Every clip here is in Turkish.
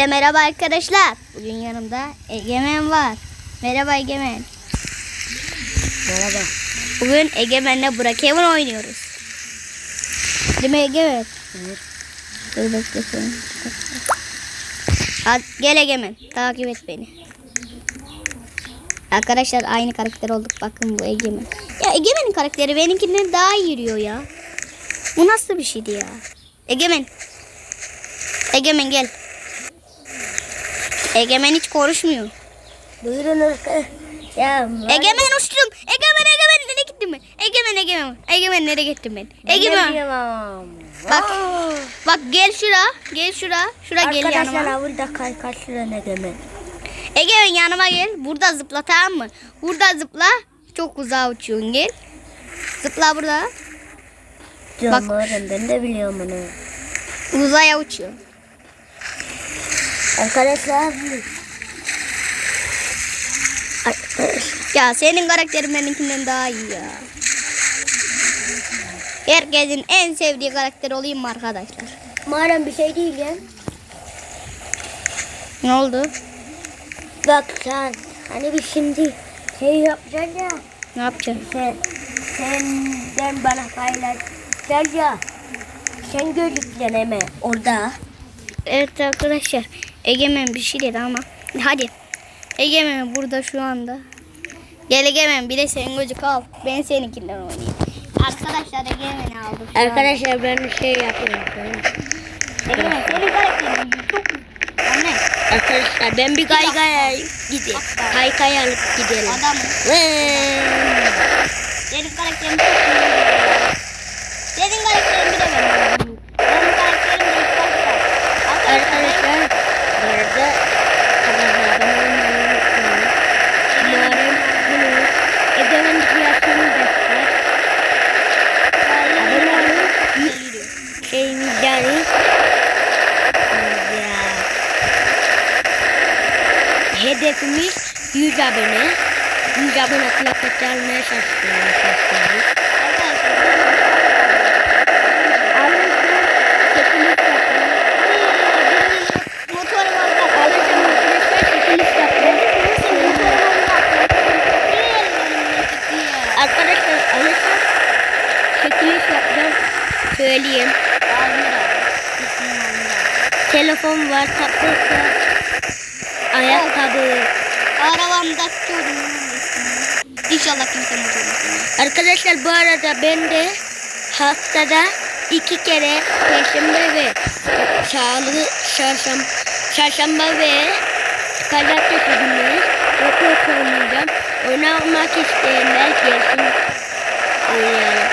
De merhaba arkadaşlar. Bugün yanımda Egemen var. Merhaba Egemen. Merhaba. Bugün Egemen'le Burak Evin oynuyoruz. Değil mi Egemen? Evet. Dur bekle seni. Hadi gel Egemen. Takip et beni. Arkadaşlar aynı karakter olduk. Bakın bu Egemen. Ya Egemen'in karakteri benimkinden daha iyi yürüyor ya. Bu nasıl bir şeydi ya? Egemen. Egemen gel. Egemen hiç konuşmuyor. Buyurun arkadaşlar. Ya Egemen uçtum. Egemen Egemen nereye gittim ben? Egemen Egemen. Egemen nereye gittim ben? Egemen. Bak. Bak gel şura. Gel şura. Şura gel Arkadaşlar yanıma. burada kay kaçıran Egemen. Egemen yanıma gel. Burada zıpla tamam mı? Burada zıpla. Çok uzağa uçuyorsun gel. Zıpla burada. Canım öğren ben de biliyorum onu. Uzaya uçuyor. Arkadaşlar. Ya senin karakterin benimkinden daha iyi ya. Herkesin en sevdiği karakter olayım mı arkadaşlar? Madem bir şey değil ya. Ne oldu? Bak sen hani biz şimdi şey yapacaksın ya. Ne yapacaksın? Sen, senden bana paylaşacaksın ya. Sen gözükeceksin hemen orada. Evet arkadaşlar. Egemen bir şey dedi ama. Hadi. Egemen burada şu anda. Gel Egemen bir de senin gözük al. Ben seninkinden oynayayım. Arkadaşlar Egemen'i aldık. Arkadaşlar ben bir şey yapıyorum. Egemen senin karakterin çok... Anne. Arkadaşlar ben bir kaykaya gideyim. Kaykay alıp gidelim. Adam. Vee. Senin karakterin çok iyi. Senin karakterin bir de benim. Benim karakterim de ilk başta. Arkadaşlar bu arada kanalıma abone olmayı unutmayın. Umarım bunu Egemen Fiyatını göster. Abone olun. Şeyimiz yani. Ya. Hedefimiz 100 abone. 100 abone plaket almaya çalışıyorum arkadaşlar. Motorum orada. Arkadaşlar alırsan çekiliş yapacağım. Söyleyeyim. Telefon var, tablet var. Ayakkabı. Arabamda tutuyorum. İnşallah kimse motorum. Arkadaşlar bu arada ben de haftada iki kere Perşembe ve Salı, Çarşamba, Çarşamba ve Pazartesi günleri Roblox oynayacağım. Oynamak isteyenler gelsin. Oynayalım.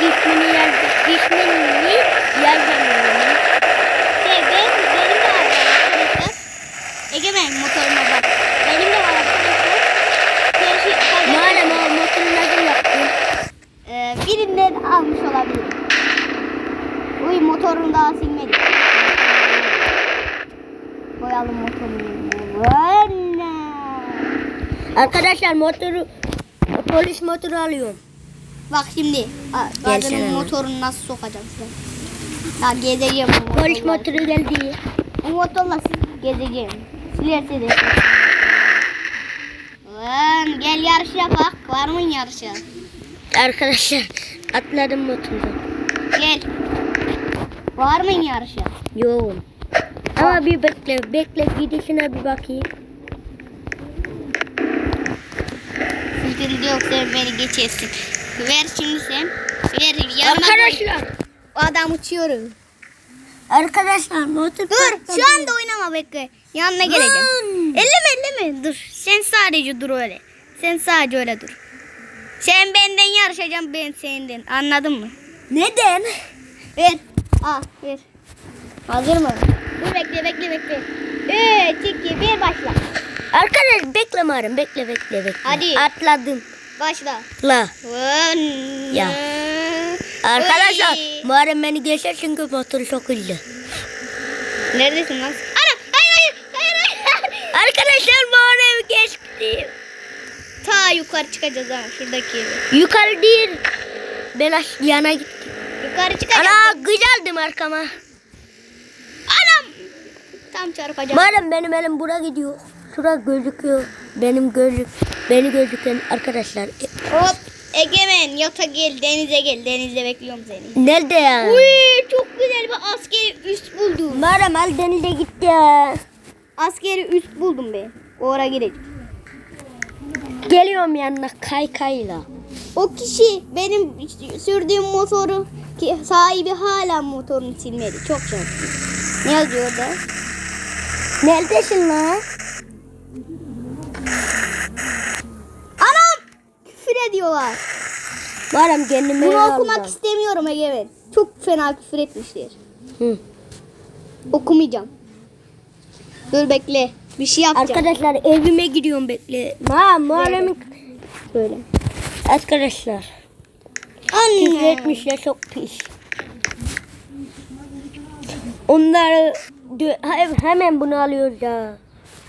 İsmini yaz, ismini yazamıyorum. Şey ben, benim de var arkadaşlar. Egemen motoruma bak. Benim de var arkadaşlar. Her şey, Madem o motorun nasıl yaptın? Ee, birinden almış olabilirim. Uy motorunu daha silmedik. Koyalım motorunu. Arkadaşlar motoru polis motoru alıyorum. Bak şimdi. hemen. motorunu nasıl sokacağım size. Ya gezeceğim bu Polis motoru geldi. Bu motorla gezeceğim. Silerse de. Lan gel yarış yapak. Var mı yarışa? Arkadaşlar atladım motordan. Gel. Var mı yarışa? Yoğun. Ama bir bekle, bekle gidişine bir bakayım. Sıkıntı yok sen beni geçersin. Ver şimdi sen. Ver yanıma koy. Arkadaşlar. Adam uçuyor. Arkadaşlar motor Dur şu anda oynama bekle. Yanına geleceğim. Lan. Elleme elleme dur. Sen sadece dur öyle. Sen sadece öyle dur. Sen benden yarışacaksın ben senden. Anladın mı? Neden? Ver. Al ver. Hazır mı? Dur bekle bekle bekle. 3, 2, 1 başla. Arkadaş bekle Muharrem bekle bekle bekle. Hadi. Atladım. Başla. La. Ya. Arkadaşlar. Muharrem beni geçer çünkü motoru çok hızlı. Neredesin lan? Ana! Hayır hayır! Hayır hayır! Arkadaşlar Muharrem geçti. Ta yukarı çıkacağız ha şuradaki. Yukarı değil. Ben yana gittim. Yukarı çıkacağız. Ana güzeldim arkama. Anam! tam çarpacağım. Madem benim elim bura gidiyor. Şura gözüküyor. Benim gözük. Beni gözüken arkadaşlar. E, Hop. Egemen yata gel denize gel. Denizde bekliyorum seni. Nerede ya? Uy çok güzel bir askeri üst buldum. Madem al denize gitti ya. Askeri üst buldum be. Oraya gireceğim. Geliyorum yanına kaykayla. O kişi benim sürdüğüm motoru ki sahibi hala motorunu silmedi. Çok şanslı. Ne yazıyor orada? Neredesin lan? Anam! Küfür ediyorlar. Madem kendime Bunu okumak istemiyorum Egemen. Çok fena küfür etmişler. Hı. Okumayacağım. Dur bekle. Bir şey yapacağım. Arkadaşlar evime gidiyorum bekle. Ma Muharrem'in Böyle. arkadaşlar. Küfür Anne. etmişler çok pis. He- hemen bunu alıyoruz ya.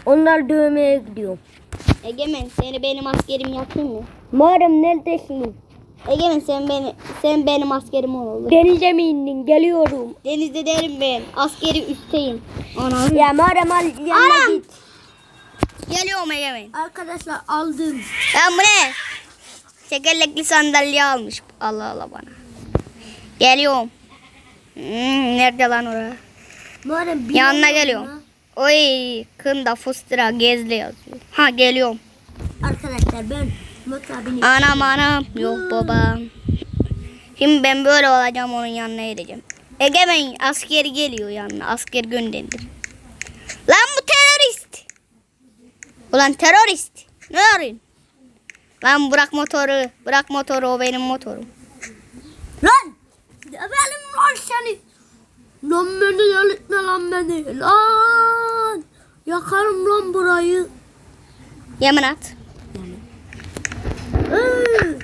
Onlar dövmeye gidiyorum. Egemen seni benim askerim yapayım mı? Muharrem neredesin? Egemen sen beni sen benim askerim ol. Denize mi indin? Geliyorum. Denizde derim ben. Askeri üstteyim. Anam. Ya Muharrem al yanına Anam. git. Geliyorum Egemen. Arkadaşlar aldım. Ben bu ne? Tekerlekli sandalye almış. Allah Allah bana. Geliyorum. Hmm, nerede lan? Muharrem bir Yanına geliyorum. Oy kında fıstıra gezli yazıyor. Ha geliyorum. Arkadaşlar ben motora binip Anam anam. Yok babam. Şimdi ben böyle olacağım onun yanına gideceğim. Egemen askeri geliyor yanına. Asker gönderdir. Lan bu terörist. Ulan terörist. Ne arıyorsun? Lan bırak motoru. Bırak motoru o benim motorum. Lan! Dövelim lan seni. Lan beni delirtme lan beni. Lan! Yakarım lan burayı. Yemin at. Iı.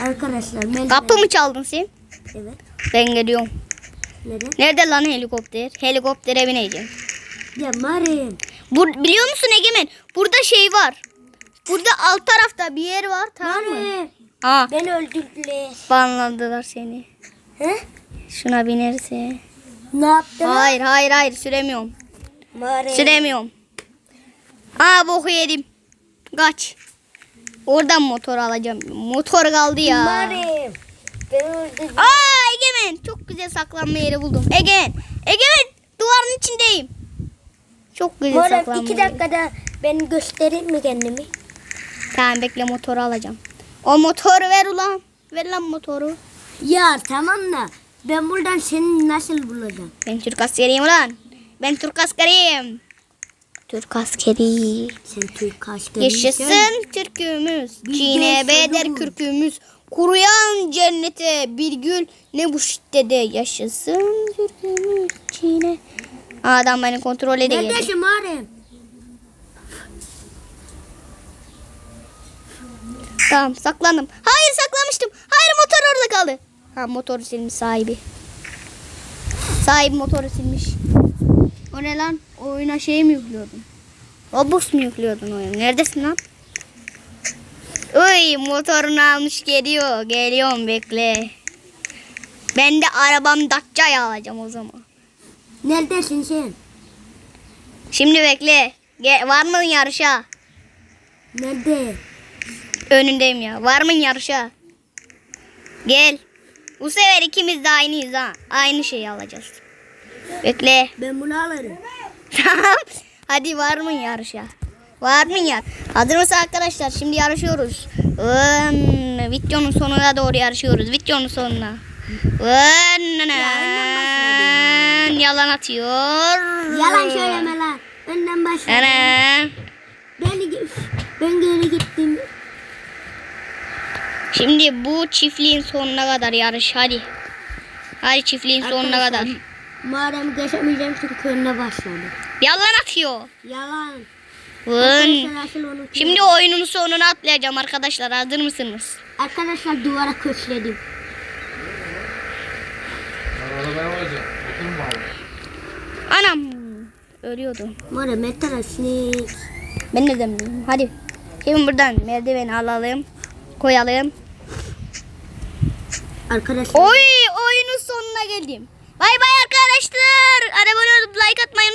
Arkadaşlar ben... Kapı mı çaldın sen? Evet. Ben geliyorum. Neden? Nerede lan helikopter? Helikoptere bineceğim. Ya Marim. Bu, biliyor musun Egemen? Burada şey var. Burada alt tarafta bir yer var tamam mı? Aa, Beni öldürdüler. banladılar seni. He? Şuna binerse. Ne yaptın? Hayır hayır hayır süremiyorum. Marim. Süremiyorum. Aa boku yedim. Kaç. Oradan motor alacağım. Motor kaldı ya. Marim. Beni öldürdüler. Aa Egemen çok güzel saklanma yeri buldum. Egemen. Egemen duvarın içindeyim. Çok güzel Marim saklanma iki yeri. dakikada ben göstereyim mi kendimi? Tamam bekle motoru alacağım. O motoru ver ulan. Ver lan motoru. Ya tamam da ben buradan seni nasıl bulacağım? Ben Türk askeriyim ulan. Ben Türk askeriyim. Türk askeri. Sen Türk askeri Yaşasın Türk'ümüz. Çiğne de beder kürkümüz. Kuruyan cennete bir gül ne bu şiddede yaşasın Türk'ümüz. Çiğne. Adam beni kontrol ediyor. Neredesin Marim? Tamam saklandım. Hayır saklamıştım. Hayır motor orada kaldı. Ha motoru silmiş sahibi. Sahibi motoru silmiş. O ne lan? Oyuna şey mi yüklüyordun? Robux mu yüklüyordun oyuna? Neredesin lan? Uy motorunu almış geliyor. Geliyorum bekle. Ben de arabam Dacia'yı alacağım o zaman. Neredesin sen? Şimdi bekle. Ge- var mı yarışa? Nerede? Önündeyim ya. Var mı yarışa? Gel. Bu sefer ikimiz de aynıyız ha. Aynı şeyi alacağız. Bekle. Ben bunu alırım. Tamam. Hadi var mı yarışa? Var mı ya? Hazır mısın arkadaşlar? Şimdi yarışıyoruz. Vın, videonun sonuna doğru yarışıyoruz. Videonun sonuna. Vın, yalan atıyor. Yalan söyleme lan. Önden başla. Ge- ben geri gittim. Şimdi bu çiftliğin sonuna kadar yarış. Hadi. Hadi çiftliğin sonuna kadar. Madem geçemeyeceğim çünkü önüne başladı. Yalan atıyor. Yalan. Vın. Arkadaşlar Şimdi oyunun sonuna atlayacağım arkadaşlar. Hazır mısınız? Arkadaşlar duvara köşledim. Anam. Ölüyordum. Madem metrasını Ben ne dedim? Hadi. Şimdi buradan merdiveni alalım. Koyalım. Arkadaşlar Oy oyunun sonuna geldim. Bay bay arkadaşlar. Abone olup like